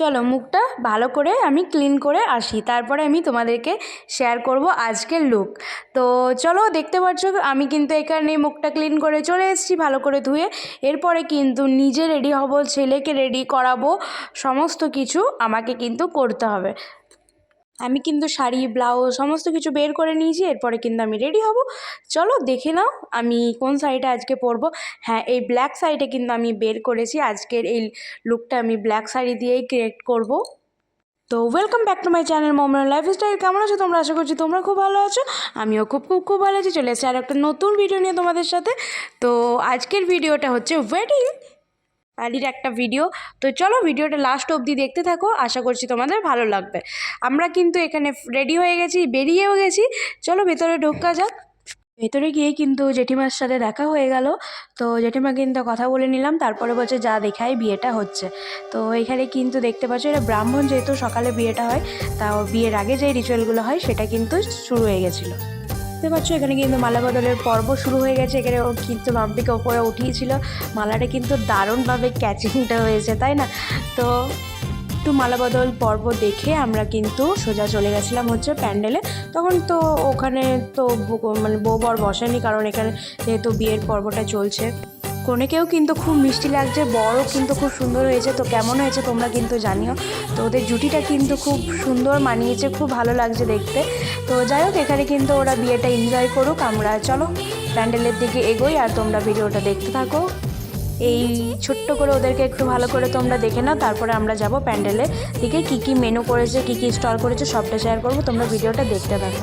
চলো মুখটা ভালো করে আমি ক্লিন করে আসি। তারপরে আমি তোমাদেরকে শেয়ার করব আজকের লুক তো চলো দেখতে পাচ্ছ, আমি কিন্তু এখানে মুখটা ক্লিন করে চলে এসেছি ভালো করে ধুয়ে। এরপরে কিন্তু নিজে রেডি হব, ছেলেকে রেডি করাবো, সমস্ত কিছু আমাকে কিন্তু করতে হবে। আমি কিন্তু শাড়ি, ব্লাউজ সমস্ত কিছু বের করে নিয়েছি, এরপরে কিন্তু আমি রেডি হব। চলো দেখে নাও আমি কোন শাড়িটা আজকে পরবো। হ্যাঁ এই ব্ল্যাক শাড়িটা কিন্তু আমি বের করেছি। আজকের এই লুকটা আমি ব্ল্যাক শাড়ি দিয়েই ক্রিয়েট করব। তো welcome back to my channel Momran lifestyle কেমন আছো তোমরা? আশা করছি তোমরা খুব ভালো আছো। আমিও খুব খুব খুব ভালো আছি। চলে এসেছি আর একটা নতুন ভিডিও নিয়ে তোমাদের সাথে। তো আজকের ভিডিওটা হচ্ছে ওয়েডিং বাড়ির একটা ভিডিও তো চলো ভিডিওটা লাস্ট অবধি দেখতে থাকো, আশা করছি তোমাদের ভালো লাগবে। আমরা কিন্তু এখানে রেডি হয়ে গেছি, বেরিয়েও গেছি। চলো ভেতরে ঢোকা যাক। ভেতরে গিয়ে কিন্তু জেঠিমার সাথে দেখা হয়ে গেল। তো জেঠিমা কিন্তু কথা বলে নিলাম, তারপরে বলছে যা দেখায় বিয়েটা হচ্ছে। তো এখানে কিন্তু দেখতে পাচ্ছ, এটা ব্রাহ্মণ যেহেতু সকালে বিয়েটা হয়, তাও বিয়ের আগে যে রিচুয়ালগুলো হয়, সেটা কিন্তু শুরু হয়ে গেছিল। দেখতে পাচ্ছ, এখানে কিন্তু মালা বদলের পর্ব শুরু হয়ে গেছে। এখানে ও কিন্তু মাম্পিকে ওপরে উঠিয়েছিল। মালাটা কিন্তু দারুণভাবে ক্যাচিংটা হয়েছে, তাই না? তো একটু মালাবদল পর্ব দেখে আমরা কিন্তু সোজা চলে গেছিলাম হচ্ছে প্যান্ডেলে। তখন তো ওখানে তো মানে বউ বর বসেনি, কারণ এখানে যেহেতু বিয়ের পর্বটা চলছে। কনেকেও কিন্তু খুব মিষ্টি লাগছে, বড়ও কিন্তু খুব সুন্দর হয়েছে। তো কেমন হয়েছে তোমরা কিন্তু জানিও। তো ওদের জুটিটা কিন্তু খুব সুন্দর মানিয়েছে, খুব ভালো লাগছে দেখতে। তো যাই হোক, এখানে কিন্তু ওরা বিয়েটা এনজয় করুক, আমরা চলো প্যান্ডেলের দিকে এগোই আর তোমরা ভিডিওটা দেখতে থাকো। এই ছোট্ট করে ওদেরকে একটু ভালো করে তোমরা দেখে নাও, তারপরে আমরা যাব প্যান্ডেলের দিকে। কী কী মেনু করেছে, কী কী স্টল করেছে, সবটা শেয়ার করব, তোমরা ভিডিওটা দেখতে থাকো।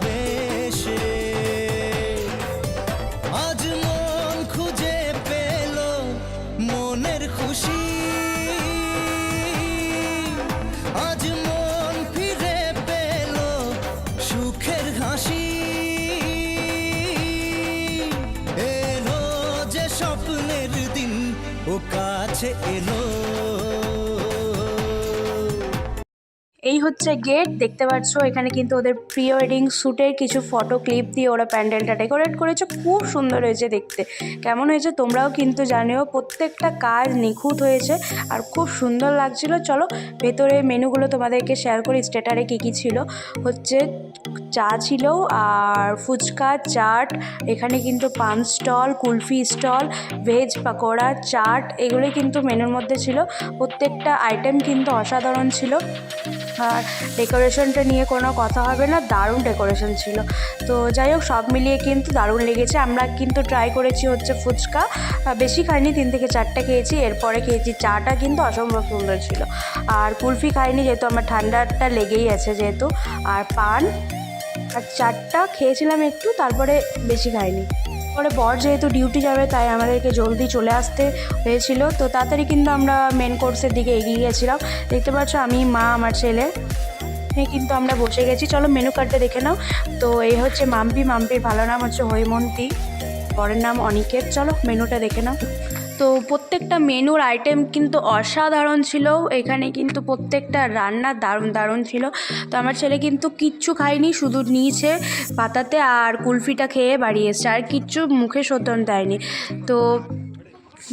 স্বপ্নের দিন ও কাছে এলো। এই হচ্ছে গেট, দেখতে পাচ্ছ, এখানে কিন্তু ওদের প্রি ওয়েডিং শ্যুটের কিছু ফটো ক্লিপ দিয়ে ওরা প্যান্ডেলটা ডেকোরেট করেছে। খুব সুন্দর হয়েছে দেখতে। কেমন হয়েছে তোমরাও কিন্তু জানিও, প্রত্যেকটা কাজ নিখুঁত হয়েছে আর খুব সুন্দর লাগছিল। চলো, ভেতরে মেনুগুলো তোমাদেরকে শেয়ার করি স্টেটারে কী কী ছিল। হচ্ছে চা ছিল আর ফুচকা, চাট, এখানে কিন্তু paan stall, kulfi stall, veg pakora, chaat এগুলো কিন্তু মেনুর মধ্যে ছিল। প্রত্যেকটা আইটেম কিন্তু অসাধারণ ছিল। আর ডেকোরেশনটা নিয়ে কোনো কথা হবে না, দারুণ ডেকোরেশন ছিল। তো যাই হোক, সব মিলিয়ে কিন্তু দারুণ লেগেছে। আমরা কিন্তু ট্রাই করেছি হচ্ছে ফুচকা। বেশি খাইনি, তিন থেকে চারটে খেয়েছি। এরপরে খেয়েছি চাটা কিন্তু অসম্ভব সুন্দর ছিল। আর কুলফি খাইনি যেহেতু, আমার ঠান্ডাটা লেগেই আছে যেহেতু। আর পান? আর চারটা খেয়েছিলাম একটু, তারপরে বেশি খাইনি। পরে বর যেহেতু ডিউটি যাবে, তাই আমাদেরকে জলদি চলে আসতে হয়েছিল। তো তাড়াতাড়ি কিন্তু আমরা মেন কোর্সের দিকে এগিয়ে গেছিলাম। দেখতে পাচ্ছ আমি, মা, আমার ছেলে। কিন্তু আমরা বসে গেছি। চলো মেনু কার্ডটা দেখে নাও। তো এই হচ্ছে মাম্পি। মাম্পির ভালো নাম হচ্ছে হৈমন্তী। বরের নাম অনিকেত। চলো মেনুটা দেখে নাও। তো প্রত্যেকটা মেনুর আইটেম কিন্তু অসাধারণ ছিল। এখানে কিন্তু প্রত্যেকটা রান্না দারুণ দারুণ ছিল। তো আমার ছেলে কিন্তু কিচ্ছু খায়নি, শুধু নিয়েছে পাতাতে আর কুলফিটা খেয়ে বাড়ি এসছে। আর কিচ্ছু মুখে শোধন দেয়নি। তো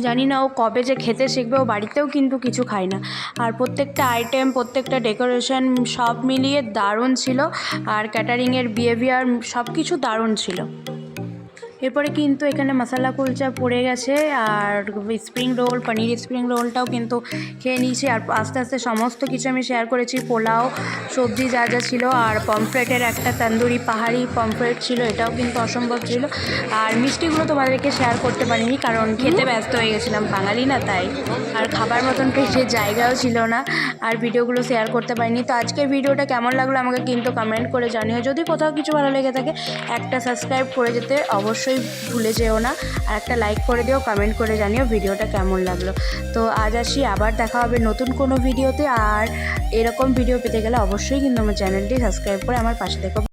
জানি না ও কবে যে খেতে শিখবে, ও বাড়িতেও কিন্তু কিছু খায় না। আর প্রত্যেকটা আইটেম প্রত্যেকটা ডেকোরেশন সব মিলিয়ে দারুণ ছিল। আর ক্যাটারিংয়ের বিহেভিয়ার সব কিছু দারুণ ছিল। এরপরে কিন্তু এখানে মশলা কুলচা পড়ে গেছে আর স্প্রিং রোল পনির স্প্রিং রোলটাও কিন্তু খেয়ে নিয়েছি। আর আস্তে আস্তে সমস্ত কিছু আমি শেয়ার করেছি, পোলাও, সবজি যা যা ছিল আর পমফ্রেটের একটা তন্দুরি পাহাড়ি পমফ্রেট ছিল, এটাও কিন্তু অসম্ভব ছিল। আর মিষ্টিগুলো তোমাদেরকে শেয়ার করতে পারিনি কারণ খেতে ব্যস্ত হয়ে গেছিলাম বাঙালি না তাই। আর খাবার মতন পেটে জায়গাও ছিল না আর ভিডিওগুলো শেয়ার করতে পারিনি। তো আজকের ভিডিওটা কেমন লাগল আমাকে কিন্তু কমেন্ট করে জানিও। যদি কোথাও কিছু ভালো লেগে থাকে, একটা সাবস্ক্রাইব করে যেতে অবশ্যই অবশ্যই ভুলে যেও না। আর একটা লাইক করে দিও কমেন্ট করে জানিও ভিডিওটা কেমন লাগল। তো আজ আসি, আবার দেখা হবে নতুন কোনো ভিডিওতে আর এরকম ভিডিও পেতে গেলে অবশ্যই কিন্তু আমার চ্যানেলটি সাবস্ক্রাইব করে আমার পাশে দেখো